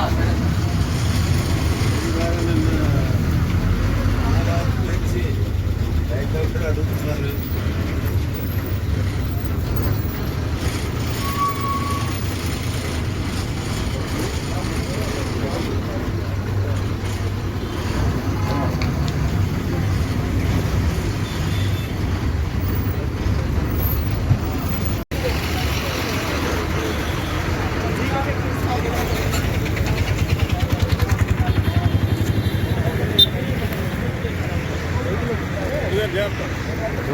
Ah,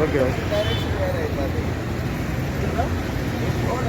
okay direction వేరే అవుతుంది road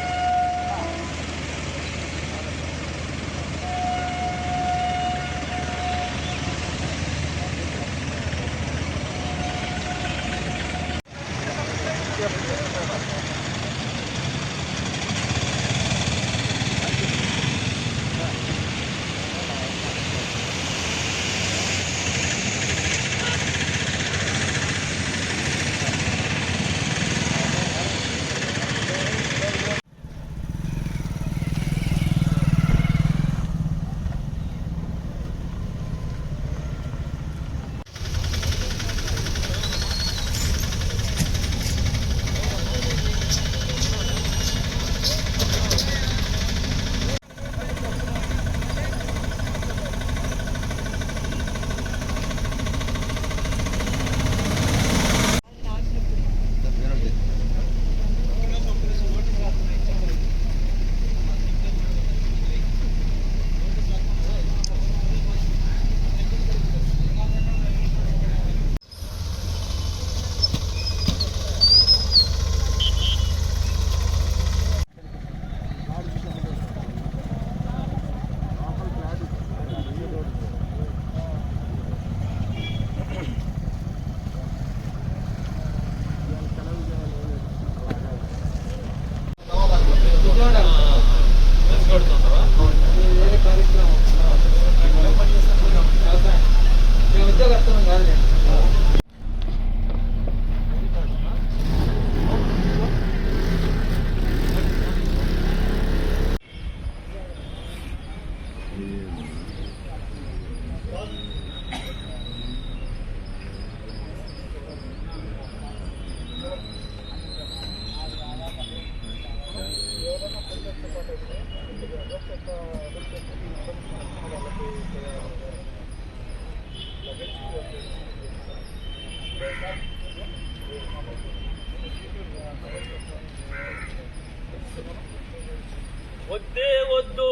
వద్దే వద్దు.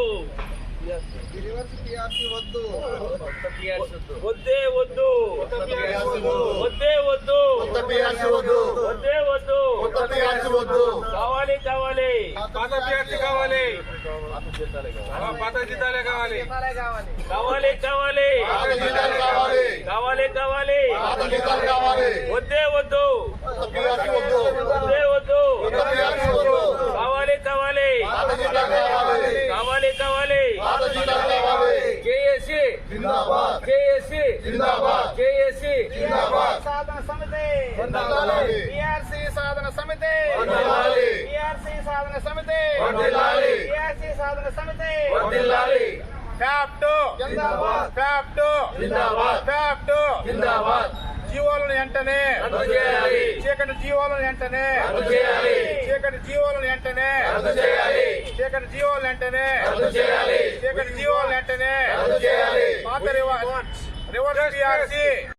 వద్దు వద్దే. వద్దు వద్దే. వద్దు వద్దే. వద్దు కావాలి కావాలి. పాత పిఆర్సీ కావాలి. పాత జీతాలే కావాలి. కావాలి కావాలి. వద్దే వద్దు. వద్దే. వద్దు కావాలి కావాలి. కావాలి. కావాలి కేఎస్సి కేఎస్సి కేఎస్సి సాధన సమితి. పిఆర్సీ సాధన సమితి. పిఆర్సీ సాధన సమితి. పిఆర్సీ సాధన సమితి. వర్ధిల్లాలి. ఫ్యాప్ టూ. జిందాబాద్. ఫ్యాప్ టూ. జిందాబాద్. ఫ్యాప్ టూ. జిందాబాద్. జీవోలను వెంటనే. చీకటి జీవోలను వెంటనే. చీకటి జీవోలను వెంటనే. చీకటి జీవోలు వెంటనే. చీకటి జీవోలు వెంటనే. పాత రివర్స్ రివర్స్